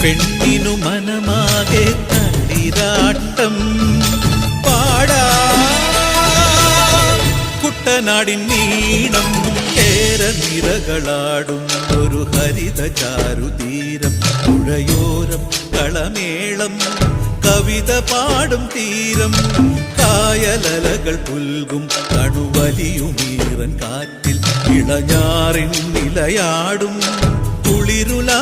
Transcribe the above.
പെണ്ണിനു മനമാകെ തളിരാട്ടം പാടാ കുട്ടനാടിൻ നീണം കേര നിറകളാടും ഒരു ഹരിത ചാരുതീരം പുഴയോരം കളമേളം കവിത പാടും തീരം കായലലകൾ പുൽകും കണുവലിയുമീറൻ കാറ്റിൽ ഇളഞ്ഞാറിൻ നിലയാടും കുളിരുലാ